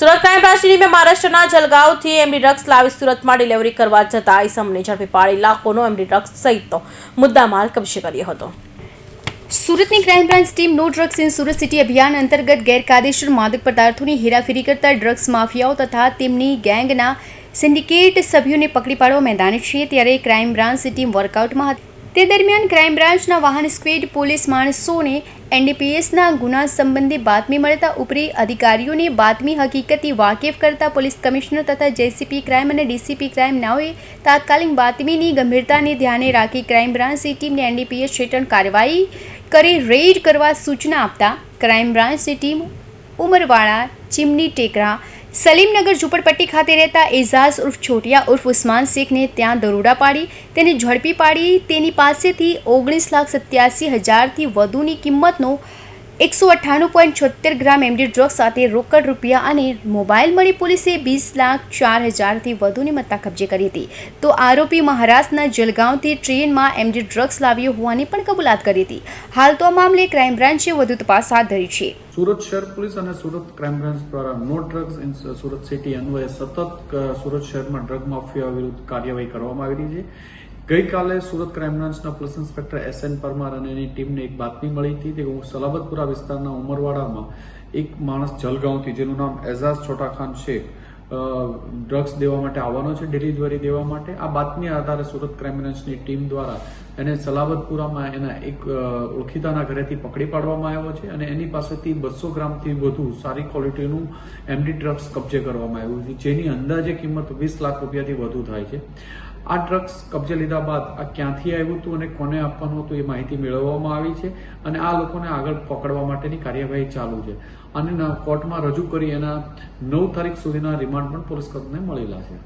Surat crime બ્રાન્ચની ટીમે મહારાષ્ટ્રના જલગાંવથી એમડી ડ્રગ્સ લાવી સુરતમાં ડિલિવરી કરવા જતા ઇસમને ઝડપી પાડી લાખોનો એમડી ડ્રગ્સ સહિતનો મુદ્દામાલ કબજે કર્યો હતો. સુરતની crime branch team no drugs in Surat city અભિયાન અંતર્ગત ગેરકાયદેસર માદક પદાર્થોની હેરાફેરી કરતા ડ્રગ્સ માફિયાઓ તથા તેમની ગેંગના સિન્ડિકેટ સભ્યોને પકડી પાડવા મેદાને છે ત્યારે ક્રાઇમ બ્રાન્ચ ટીમ વર્કઆઉટમાં હતી. તે દરમિયાન ક્રાઇમ બ્રાન્ચના વાહન સ્ક્વેડ પોલીસ માણસોને એનડીપીએસના ગુના સંબંધી બાતમી મળતા ઉપરી અધિકારીઓને બાતમી હકીકતથી વાકેફ કરતા પોલીસ કમિશનર તથા જેસીપી ક્રાઇમ અને ડીસીપી ક્રાઇમ નાઓએ તાત્કાલિક બાતમીની ગંભીરતાને ધ્યાને રાખી ક્રાઇમ બ્રાન્ચની ટીમને એનડીપીએસ હેઠળ કાર્યવાહી કરી રેડ કરવા સૂચના આપતા ક્રાઇમ બ્રાન્ચની ટીમ ઉમરવાડા, ચીમની ટેકરા સલીમનગર ઝુંપડપટ્ટી ખાતે રહેતા એઝાઝ ઉર્ફ છોટિયા ઉર્ફ ઉસ્માન શેખને ત્યાં દરોડા પાડી, તેને ઝડપી પાડી. તેની પાસેથી ઓગણીસ લાખ સત્યાસી હજારથી વધુની કિંમતનો એકસો અઠ્ઠાણું પોઈન્ટ છોતેર ગ્રામ એમડી ડ્રગ્સ સાથે રોકડ રૂપિયા અને મોબાઈલ મળી પોલીસે વીસ લાખ ચાર હજારથી વધુની મત્તા કબજે કરી હતી. તો આરોપી મહારાષ્ટ્રના જલગાંવથી ટ્રેનમાં એમડી ડ્રગ્સ લાવ્યો હોવાની પણ કબૂલાત કરી હતી. હાલ તો આ મામલે ક્રાઇમ બ્રાન્ચે વધુ તપાસ હાથ ધરી છે. સુરત શહેર પોલીસ અને સુરત ક્રાઇમ બ્રાન્ચ દ્વારા no drugs in Surat city અન્વયે સતત સુરત શહેરમાં ડ્રગ માફિયા વિરુદ્ધ કાર્યવાહી કરવામાં આવી રહી છે. ગઈકાલે સુરત ક્રાઇમ બ્રાન્ચના police inspector S N Parmar અને એની ટીમને એક બાતમી મળી હતી તે સલાબતપુરા વિસ્તારના ઉમરવાડામાં એક માણસ જલગાંવથી, જેનું નામ એઝાઝ છોટા ખાન શેખ ડ્રગ્સ દેવા માટે આવવાનો છે ડિલિવરી દેવા માટે. આ બાતમી આધારે સુરત ક્રાઇમ બ્રાન્ચની ટીમ દ્વારા એને સલાબતપુરામાં એના એક ઓળખીતાના ઘરેથી પકડી પાડવામાં આવ્યો છે અને એની પાસેથી બસો ગ્રામથી વધુ સારી ક્વોલિટીનું એમડી ડ્રગ્સ કબજે કરવામાં આવ્યું છે, જેની અંદાજે કિંમત વીસ લાખ રૂપિયાથી વધુ થાય છે. આ ડ્રગ્સ કબજે લીધા બાદ આ ક્યાંથી આવ્યું હતું અને કોને આપવાનું હતું એ માહિતી મેળવવામાં આવી છે અને આ લોકોને આગળ પકડવા માટેની કાર્યવાહી ચાલુ છે. અને કોર્ટમાં રજૂ કરી એના નવ તારીખ સુધીના રિમાન્ડ પણ પોલીસ કદને મળેલા છે.